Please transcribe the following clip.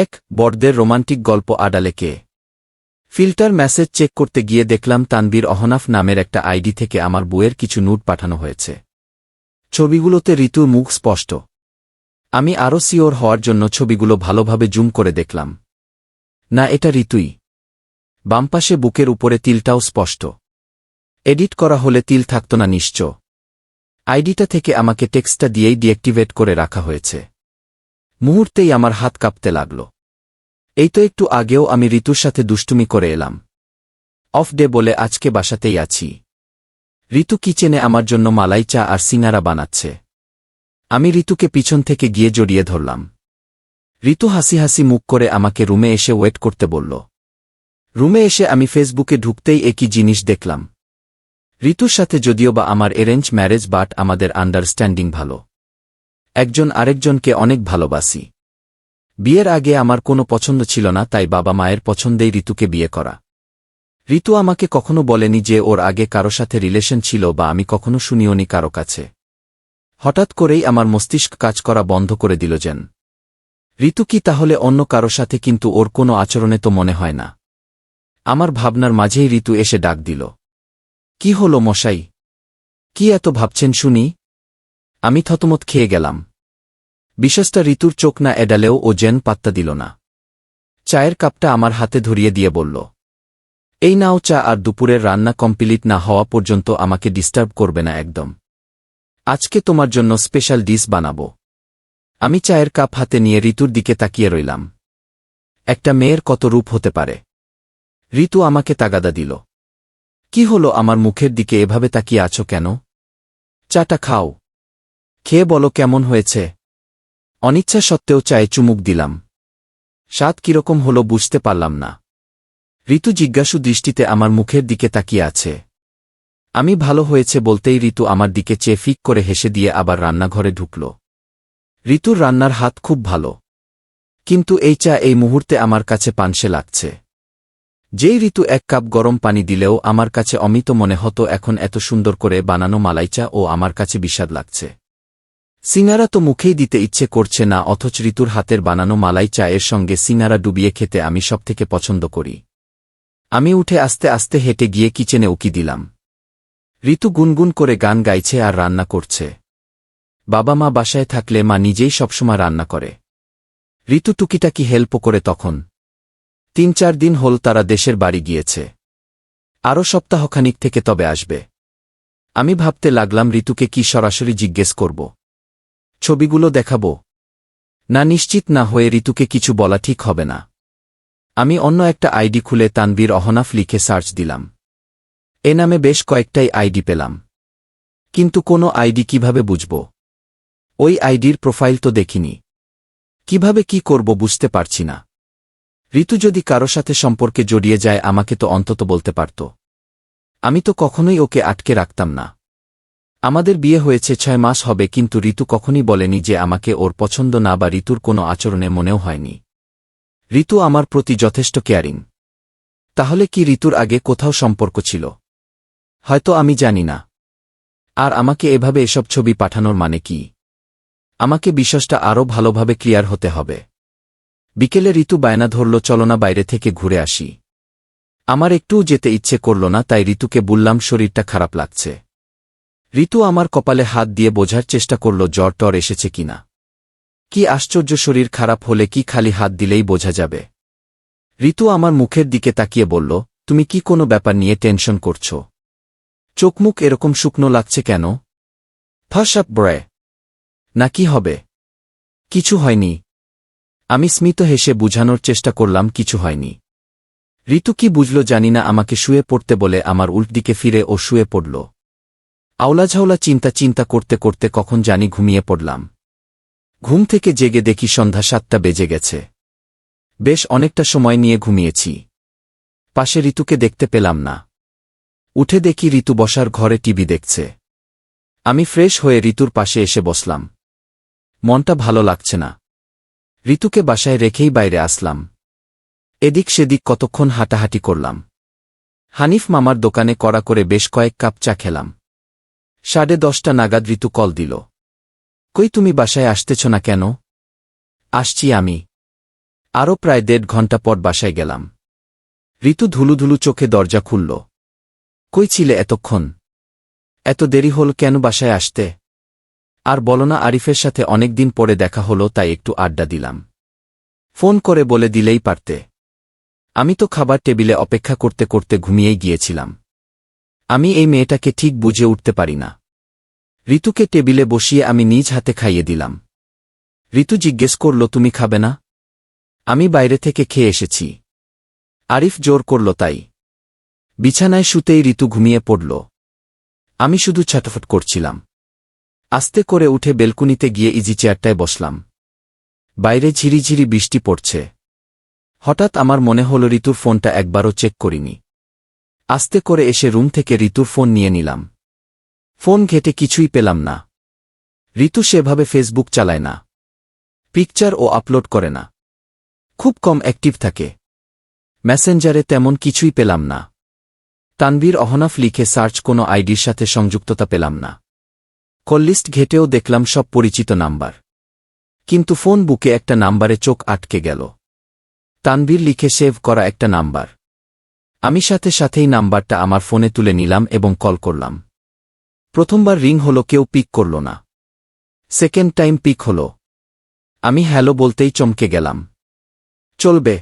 এক বড়দের রোমান্টিক গল্প আডালে কে। ফিল্টার মেসেজ চেক করতে গিয়ে দেখলাম তানবীর অহনাফ নামের একটা আইডি থেকে আমার বইয়ের কিছু নোট পাঠানো হয়েছে। ছবিগুলোতে ঋতুর মুখ স্পষ্ট। আমি আরও সিওর হওয়ার জন্য ছবিগুলো ভালোভাবে জুম করে দেখলাম। না, এটা ঋতুই। বামপাশে বুকের উপরে তিলটাও স্পষ্ট। এডিট করা হলে তিল থাকত না নিশ্চয়। আইডিটা থেকে আমাকে টেক্সটটা দিয়েই ডিঅ্যাক্টিভেট করে রাখা হয়েছে। মুহূর্তেই আমার হাত কাঁপতে লাগল। এই তো একটু আগেও আমি ঋতুর সাথে দুষ্টুমি করে এলাম। অফ ডে বলে আজকে বাসাতেই আছি। ঋতু কিচেনে আমার জন্য মালাই চা আর সিঙ্গারা বানাচ্ছে। আমি ঋতুকে পিছন থেকে গিয়ে জড়িয়ে ধরলাম। ঋতু হাসি হাসি মুখ করে আমাকে রুমে এসে ওয়েট করতে বলল। রুমে এসে আমি ফেসবুকে ঢুকতেই একই জিনিস দেখলাম। ঋতুর সাথে যদিও বা আমার এরেঞ্জ ম্যারেজ বাট আমাদের আন্ডারস্ট্যান্ডিং ভালো। একজন আরেকজনকে অনেক ভালোবাসি। বিয়ের আগে আমার কোনো পছন্দ ছিল না, তাই বাবা মায়ের পছন্দেই ঋতুকে বিয়ে করা। ঋতু আমাকে কখনো বলেনি যে ওর আগে কারও সাথে রিলেশন ছিল বা আমি কখনো শুনিওনি কারও কাছে। হঠাৎ করেই আমার মস্তিষ্ক কাজ করা বন্ধ করে দিল যেন। ঋতু কি তাহলে অন্য কারও সাথে কিন্তু ওর কোনো আচরণে তো মনে হয় না। আমার ভাবনার মাঝেই ঋতু এসে ডাক দিল। কি হল মশাই? কি এত ভাবছেন শুনি? আমি থতমত খেয়ে গেলাম। বিশেষটা ঋতুর চোখ না এডালেও ও জেন পাত্তা দিল না। চায়ের কাপটা আমার হাতে ধরিয়ে দিয়ে বলল, এই নাও চা আর দুপুরের রান্না কমপ্লিট না হওয়া পর্যন্ত আমাকে ডিস্টার্ব করবে না একদম। আজকে তোমার জন্য স্পেশাল ডিশ বানাবো। আমি চায়ের কাপ হাতে নিয়ে ঋতুর দিকে তাকিয়ে রইলাম। একটা মেয়ের কত রূপ হতে পারে? ঋতু আমাকে তাগাদা দিল, কি হলো আমার মুখের দিকে এভাবে তাকিয়ে আছো কেন? চাটা খাও। খেয়ে বলো কেমন হয়েছে? অনিচ্ছা সত্ত্বেও চায়ে চুমুক দিলাম। স্বাদ কীরকম হলো বুঝতে পারলাম না। ঋতু জিজ্ঞাসু দৃষ্টিতে আমার মুখের দিকে তাকিয়ে আছে। আমি ভালো হয়েছে বলতেই ঋতু আমার দিকে চেয়ে ফিক করে হেসে দিয়ে আবার রান্নাঘরে ঢুকল। ঋতুর রান্নার হাত খুব ভালো। কিন্তু এই চা এই মুহূর্তে আমার কাছে পানসে লাগছে। যেই ঋতু এক কাপ গরম পানি দিলেও আমার কাছে অমিত মনে হতো এখন এত সুন্দর করে বানানো মালাইচা ও আমার কাছে বিষাদ লাগছে। সিঙ্গারা তো মুখেই দিতে ইচ্ছে করছে না, অথচ ঋতুর হাতের বানানো মালাই চায়ের সঙ্গে সিঙ্গারা ডুবিয়ে খেতে আমি সবথেকে পছন্দ করি। আমি উঠে আস্তে আস্তে হেঁটে গিয়ে কিচেনে উকি দিলাম। ঋতু গুনগুন করে গান গাইছে আর রান্না করছে। বাবা মা বাসায় থাকলে মা নিজেই সবসময় রান্না করে। ঋতু টুকিটাকি হেল্প করে তখন। তিন চার দিন হল তারা দেশের বাড়ি গিয়েছে। আরও সপ্তাহখানিক থেকে তবে আসবে। আমি ভাবতে লাগলাম ঋতুকে কি সরাসরি জিজ্ঞেস করব। ছবিগুলো দেখাব। না, নিশ্চিত না হয়ে ঋতুকে কিছু বলা ঠিক হবে না। আমি অন্য একটা আইডি খুলে তানবীর অহনাফ লিখে সার্চ দিলাম। এ নামে বেশ কয়েকটাই আইডি পেলাম। কিন্তু কোনো আইডি কীভাবে বুঝব? ওই আইডির প্রোফাইল তো দেখিনি। কীভাবে কি করব বুঝতে পারছি না। ঋতু যদি কারও সাথে সম্পর্কে জড়িয়ে যায়, আমাকে তো অন্তত বলতে পারত। আমি তো কখনোই ওকে আটকে রাখতাম না। আমাদের বিয়ে হয়েছে ছয় মাস হবে কিন্তু ঋতু কখনই বলেনি যে আমাকে ওর পছন্দ না বা ঋতুর কোনো আচরণে মনেও হয়নি। ঋতু আমার প্রতি যথেষ্ট কেয়ারিং। তাহলে কি ঋতুর আগে কোথাও সম্পর্ক ছিল? হয়তো আমি জানি না। আর আমাকে এভাবে এসব ছবি পাঠানোর মানে কি? আমাকে বিশ্বাসটা আরও ভালোভাবে ক্লিয়ার হতে হবে। বিকেলে ঋতু বায়না ধরল চলনা বাইরে থেকে ঘুরে আসি। আমার একটুও যেতে ইচ্ছে করল না, তাই ঋতুকে বললাম, শরীরটা খারাপ লাগছে। ঋতু আমার কপালে হাত দিয়ে বোঝার চেষ্টা করল, জ্বর টর এসেছে কিনা কি আশ্চর্য শরীর খারাপ হলে কি খালি হাত দিলেই বোঝা যাবে? ঋতু আমার মুখের দিকে তাকিয়ে বলল, তুমি কি কোনো ব্যাপার নিয়ে টেনশন করছ? চোখমুখ এরকম শুকনো লাগছে কেন? ফাঁস আপ ব্রয় না কি হবে? কিছু হয়নি। আমি স্মিত হেসে বুঝানোর চেষ্টা করলাম, কিছু হয়নি। ঋতু কি বুঝল জানি না, আমাকে শুয়ে পড়তে বলে আমার উল্টদিকে ফিরে ও শুয়ে পড়ল। আওলাঝাওলা চিন্তা চিন্তা করতে করতে কখন জানি ঘুমিয়ে পড়লাম। ঘুম থেকে জেগে দেখি সন্ধ্যা সাতটা বেজে গেছে। বেশ অনেকটা সময় নিয়ে ঘুমিয়েছি। পাশে ঋতুকে দেখতে পেলাম না। উঠে দেখি ঋতু বসার ঘরে টিভি দেখছে। আমি ফ্রেশ হয়ে ঋতুর পাশে এসে বসলাম। মনটা ভালো লাগছে না। ঋতুকে বাসায় রেখেই বাইরে আসলাম। এদিক সেদিক কতক্ষণ হাঁটাহাঁটি করলাম। হানিফ মামার দোকানে কড়া করে বেশ কয়েক কাপ চা খেলাম। সাড়ে দশটা নাগাদ ঋতু কল দিল। কই তুমি বাসায় আসতেছ না কেন? আসছি আমি। আরও প্রায় দেড় ঘণ্টা পর বাসায় গেলাম। ঋতু ধুলুধুলু চোখে দরজা খুলল। কই ছিলে এতক্ষণ? এত দেরি হল কেন বাসায় আসতে? আর বলো না, আরিফের সাথে অনেক দিন পরে দেখা হলো, তাই একটু আড্ডা দিলাম। ফোন করে বলে দিলেই পারতে। আমি তো খাবার টেবিলে অপেক্ষা করতে করতে ঘুমিয়েই গিয়েছিলাম। আমি এই মেয়েটাকে ঠিক বুঝে উঠতে পারি না। ঋতুকে টেবিলে বসিয়ে আমি নিজ হাতে খাইয়ে দিলাম। ঋতু জিজ্ঞেস করল, তুমি খাবে না? আমি বাইরে থেকে খেয়ে এসেছি। আরিফ জোর করল, তাই। বিছানায় শুতেই ঋতু ঘুমিয়ে পড়ল। আমি শুধু ছটফট করছিলাম। আস্তে করে উঠে বেলকুনিতে গিয়ে ইজি চেয়ারটায় বসলাম। বাইরে ঝিরিঝিরি বৃষ্টি পড়ছে। হঠাৎ আমার মনে হল, ঋতুর ফোনটা একবারও চেক করিনি। আস্তে করে এসে রুম থেকে ঋতুর ফোন নিয়ে নিলাম। ফোন ঘেটে কিছুই পেলাম না। ঋতু সেভাবে ফেসবুক চালায় না। পিকচার ও আপলোড করে না। খুব কম অ্যাক্টিভ থাকে। মেসেঞ্জারে তেমন কিছুই পেলাম না। তানবীর অহনাফ লিখে সার্চ কোনো আইডির সাথে সংযুক্ততা পেলাম না। কললিস্ট ঘেটেও দেখলাম সব পরিচিত নাম্বার। কিন্তু ফোন বুকে একটা নাম্বারে চোখ আটকে গেল। তানবীর লিখে সেভ করা একটা নাম্বার। আমি সাথে সাথেই নাম্বারটা আমার ফোনে তুলে নিলাম এবং কল করলাম। প্রথমবার রিং হল কেউ পিক করল না। সেকেন্ড টাইম পিক হল। আমি হ্যালো বলতেই চমকে গেলাম। চলবে।